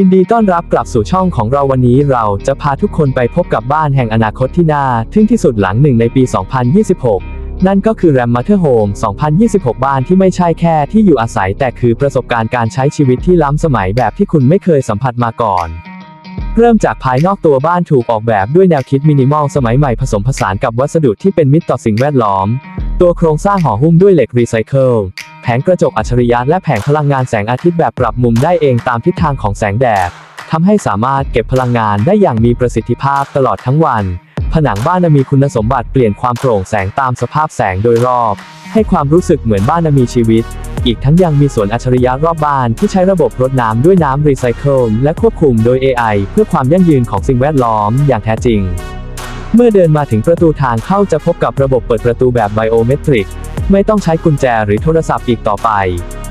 ยินดีต้อนรับกลับสู่ช่องของเราวันนี้เราจะพาทุกคนไปพบกับบ้านแห่งอนาคตที่น่าทึ่งที่สุดหลังหนึ่งในปี 2026 นั่นก็คือ Ram Mother Home 2026 บ้านที่ไม่ใช่แค่ที่อยู่อาศัยแต่คือประสบการณ์การใช้ชีวิตที่ล้ำสมัยแบบที่คุณไม่เคยสัมผัสมาก่อน เริ่มจากภายนอกตัวบ้านถูกออกแบบด้วยแนวคิดมินิมอลสมัยใหม่ผสมผสานกับวัสดุที่เป็นมิตรต่อสิ่งแวดล้อม ตัวโครงสร้างห่อหุ้มด้วยเหล็กรีไซเคิล แผงกระจกอัจฉริยะและแผงพลังงานแสงอาทิตย์แบบปรับมุมได้เองตามทิศทางของแสงแดดทำให้สามารถเก็บพลังงานได้อย่างมีประสิทธิภาพตลอดทั้งวัน ผนังบ้านมีคุณสมบัติเปลี่ยนความโปร่งแสงตามสภาพแสงโดยรอบ ให้ความรู้สึกเหมือนบ้านมีชีวิต อีกทั้งยังมีสวนอัจฉริยะรอบบ้านที่ใช้ระบบรดน้ำด้วยน้ำรีไซเคิลและควบคุมโดย AI เพื่อความยั่งยืนของสิ่งแวดล้อมอย่างแท้จริง เมื่อเดินมาถึงประตูทางเข้าจะพบกับระบบเปิดประตูแบบไบโอเมตริก ไม่ต้องใช้กุญแจหรือโทรศัพท์อีกต่อไป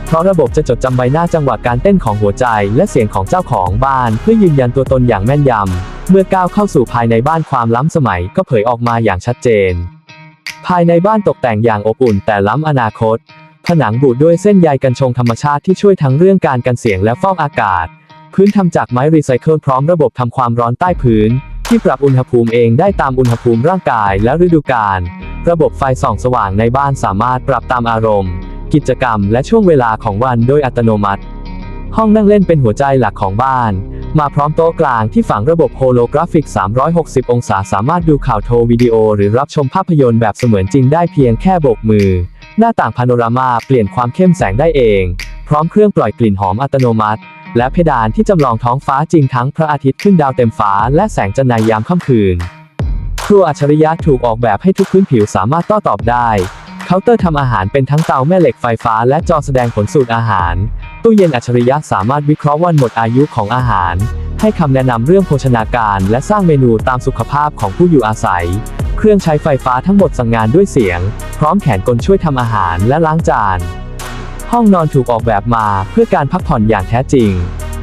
เพราะระบบจะจดจำใบหน้าจังหวะการเต้นของหัวใจ และเสียงของเจ้าของบ้าน เพื่อยืนยันตัวตนอย่างแม่นยำ เมื่อก้าวเข้าสู่ภายในบ้านความล้ำสมัยก็เผยออกมาอย่างชัดเจน ภายในบ้านตกแต่งอย่างอบอุ่น แต่ล้ำอนาคต ผนังบูดด้วยเส้นใยกันชงธรรมชาติที่ช่วยทั้งเรื่องการกันเสียงและฟอกอากาศ พื้นทำจากไม้รีไซเคิลพร้อมระบบทำความร้อนใต้พื้น ที่ปรับอุณหภูมิเองได้ตามอุณหภูมิร่างกายและฤดูกาล ระบบไฟส่องสว่างในบ้านสามารถปรับตามอารมณ์ กิจกรรมและช่วงเวลาของวันโดยอัตโนมัติ ห้องนั่งเล่นเป็นหัวใจหลักของบ้าน มาพร้อมโต๊ะกลางที่ฝังระบบโฮโลกราฟิก 360 องศาสามารถดูข่าวโทรวิดีโอ หรือรับชมภาพยนตร์แบบเสมือนจริงได้เพียงแค่โบกมือ หน้าต่างพาโนรามาเปลี่ยนความเข้มแสงได้เอง พร้อมเครื่องปล่อยกลิ่นหอมอัตโนมัติ และเพดานที่จำลองท้องฟ้าจริงทั้งพระอาทิตย์ขึ้นดาวเต็มฟ้าและแสงจันทร์ในยามค่ำคืน ครัวอัจฉริยะถูกออกแบบให้ทุกพื้นผิวสามารถโต้ตอบได้เคาน์เตอร์ทำอาหารเป็นทั้งเตาแม่เหล็กไฟฟ้าและจอแสดงผลสูตรอาหาร ตู้เย็นอัจฉริยะสามารถวิเคราะห์วันหมดอายุของอาหาร ให้คำแนะนำเรื่องโภชนาการและสร้างเมนูตามสุขภาพของผู้อยู่อาศัย เครื่องใช้ไฟฟ้าทั้งหมดสั่งงานด้วยเสียง พร้อมแขนกลช่วยทำอาหารและล้างจาน ห้องนอนถูกออกแบบมาเพื่อการพักผ่อนอย่างแท้จริง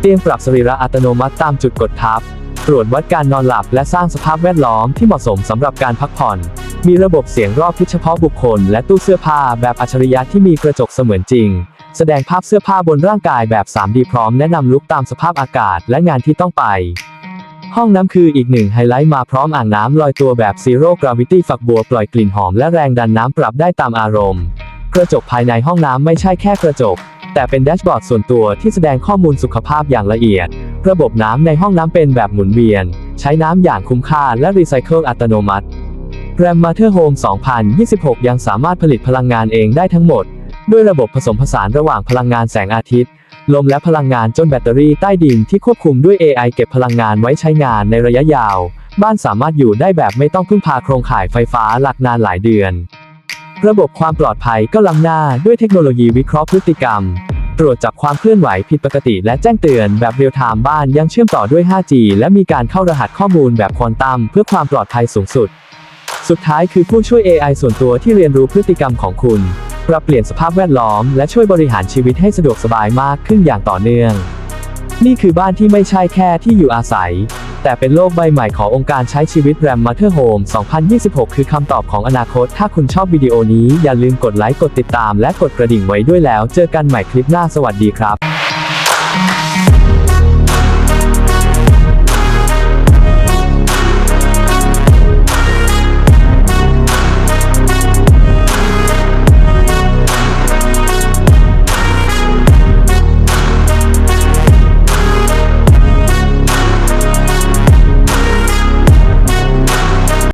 เตียงปรับสรีระอัตโนมัติตามจุดกดทับ ตรวจวัดการนอนหลับและสร้างสภาพแวดล้อมที่เหมาะสมสำหรับการพักผ่อน มีระบบเสียงรอบทิศเฉพาะบุคคล และตู้เสื้อผ้าแบบอัจฉริยะที่มีกระจกเสมือนจริง แสดงภาพเสื้อผ้าบนร่างกายแบบ 3D พร้อมแนะนำลุคตามสภาพอากาศและงานที่ต้องไปห้องน้ำคืออีกหนึ่งไฮไลท์มาพร้อมอ่างน้ำลอยตัวแบบ Zero Gravity ฝักบัวปล่อยกลิ่นหอมและแรงดันน้ำปรับได้ตามอารมณ์ กระจกภายในห้องน้ำไม่ใช่แค่กระจก แต่เป็นแดชบอร์ดส่วนตัวที่แสดงข้อมูลสุขภาพอย่างละเอียด ระบบน้ำในห้องน้ำเป็นแบบหมุนเวียน ใช้น้ำอย่างคุ้มค่าและรีไซเคิลอัตโนมัติ Ram Mother Home 2026 ยังสามารถผลิตพลังงานเองได้ทั้งหมด ด้วยระบบผสมผสานระหว่างพลังงานแสงอาทิตย์ ลมและพลังงานจนแบตเตอรี่ใต้ดินที่ควบคุมด้วย AI เก็บพลังงานไว้ใช้งานในระยะยาว บ้านสามารถอยู่ได้แบบไม่ต้องพึ่งพาโครงข่ายไฟฟ้าหลักนานหลายเดือน ระบบความปลอดภัยก็ล้ำหน้าด้วยเทคโนโลยีวิเคราะห์พฤติกรรม ตรวจจับความเคลื่อนไหวผิดปกติและแจ้งเตือนแบบเรียลไทม์บ้านยังเชื่อมต่อด้วย 5G และมีการเข้ารหัสข้อมูลแบบควอนตัมเพื่อความปลอดภัยสูงสุด สุดท้ายคือผู้ช่วย AI ส่วนตัวที่เรียนรู้พฤติกรรมของคุณปรับเปลี่ยนสภาพแวดล้อมและช่วยบริหารชีวิตให้สะดวกสบายมากขึ้นอย่างต่อเนื่อง นี่คือบ้านที่ไม่ใช่แค่ที่อยู่อาศัย แต่เป็นโลกใบใหม่ขององค์การใช้ชีวิตแรมมาเธอร์โฮม 2026 คือคำตอบของอนาคต ถ้าคุณชอบวิดีโอนี้อย่าลืมกดไลค์ กดติดตาม และกดกระดิ่งไว้ด้วยแล้ว เจอกันใหม่คลิปหน้า สวัสดีครับ